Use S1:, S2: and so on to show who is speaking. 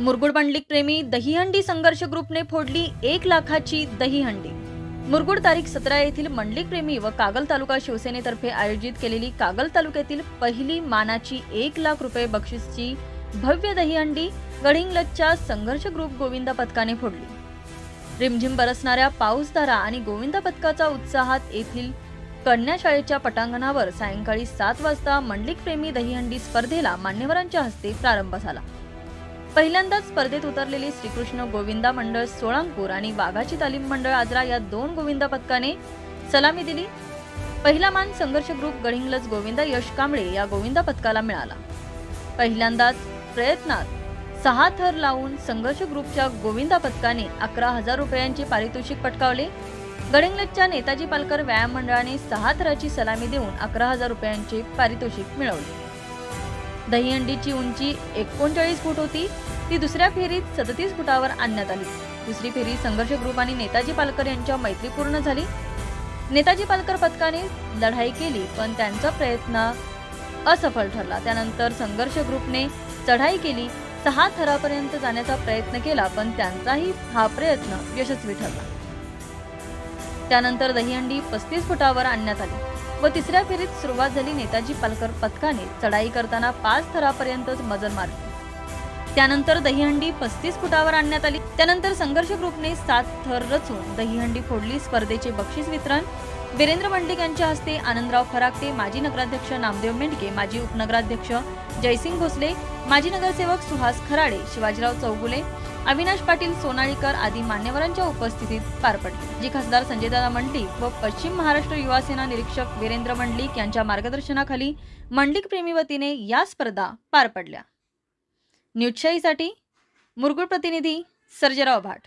S1: मुरगुड बंडलिक प्रेमी दहीहंडी संघर्ष ग्रुपने फोडली एक लाखाची दहीहंडी. मुरगुड तारीख सतरा येथील मंडलिक प्रेमी व कागल तालुका शिवसेनेतर्फे आयोजित केलेली कागल तालुक्यातील पहिली मानाची एक लाख रुपये बक्षीसची भव्य दहीहंडी गडिंग्लजच्या संघर्ष ग्रुप गोविंदा पथकाने फोडली. रिमझिम बरसणाऱ्या पाऊसधारा आणि गोविंदा पथकाचा उत्साहात येथील कन्या शाळेच्या पटांगणावर सायंकाळी सात वाजता मंडलिक प्रेमी दहीहंडी स्पर्धेला मान्यवरांच्या हस्ते प्रारंभ झाला. पहिल्यांदाच स्पर्धेत उतरलेली श्रीकृष्ण गोविंदा मंडळ सोळांपूर आणि वाघाची तालीम मंडळ आजरा या दोन गोविंदा पथकाने सलामी दिली. पहिला मान संघर्ष ग्रुप गडिंगलज गोविंदा यश कांबळे या गोविंदा पथकाला मिळाला. पहिल्यांदाच प्रयत्नात सहा थर लावून संघर्ष ग्रुपच्या गोविंदा पथकाने अकरा हजार रुपयांचे पारितोषिक पटकावले. गडिंगलजच्या नेताजी पालकर व्यायाम मंडळाने सहा थराची सलामी देऊन अकरा हजार रुपयांचे पारितोषिक मिळवले. दहीहंडीची उंची एकोणचाळीस फूट होती. ती दुसऱ्या फेरीत सदतीस फुटावर आणण्यात आली. दुसरी फेरी संघर्ष ग्रुप आणि नेताजी पालकर यांच्या मैत्रीपूर्ण झाली. नेताजी पालकर पथकाने लढाई केली पण त्यांचा प्रयत्न असफल ठरला. त्यानंतर संघर्ष ग्रुपने चढाई केली. सहा थरापर्यंत जाण्याचा प्रयत्न केला पण त्यांचाही हा प्रयत्न यशस्वी ठरला. त्यानंतर दहीहंडी पस्तीस फुटावर आणण्यात आली. व तिसऱ्या फेरीत सुरुवात झाली नेताजी पालकर पथकाने. चढाई करताना पाच थरापर्यंतच मजल मारली. त्यानंतर दहीहंडी पस्तीस फुटावर आणण्यात आली. त्यानंतर संघर्ष ग्रुपने सात थर रचून दहीहंडी फोडली. स्पर्धेचे बक्षीस वितरण. वीरेंद्र मंडलिक यांच्या हस्ते आनंदराव फराकते माजी नगराध्यक्ष नामदेव मेंढके माजी उपनगराध्यक्ष जयसिंग भोसले माजी नगरसेवक सुहास खराडे शिवाजीराव चौगुले अविनाश पाटील सोनाळीकर आदी मान्यवरांच्या उपस्थितीत पार पडली जी खासदार संजयदादा मंडलिक व पश्चिम महाराष्ट्र युवा सेना निरीक्षक वीरेंद्र मंडलिक यांच्या मार्गदर्शनाखाली मंडलिक प्रेमी वतीने या स्पर्धा पार पडल्या. न्यूजशाहीसाठी मुरगुड प्रतिनिधी सर्जेराव भाट.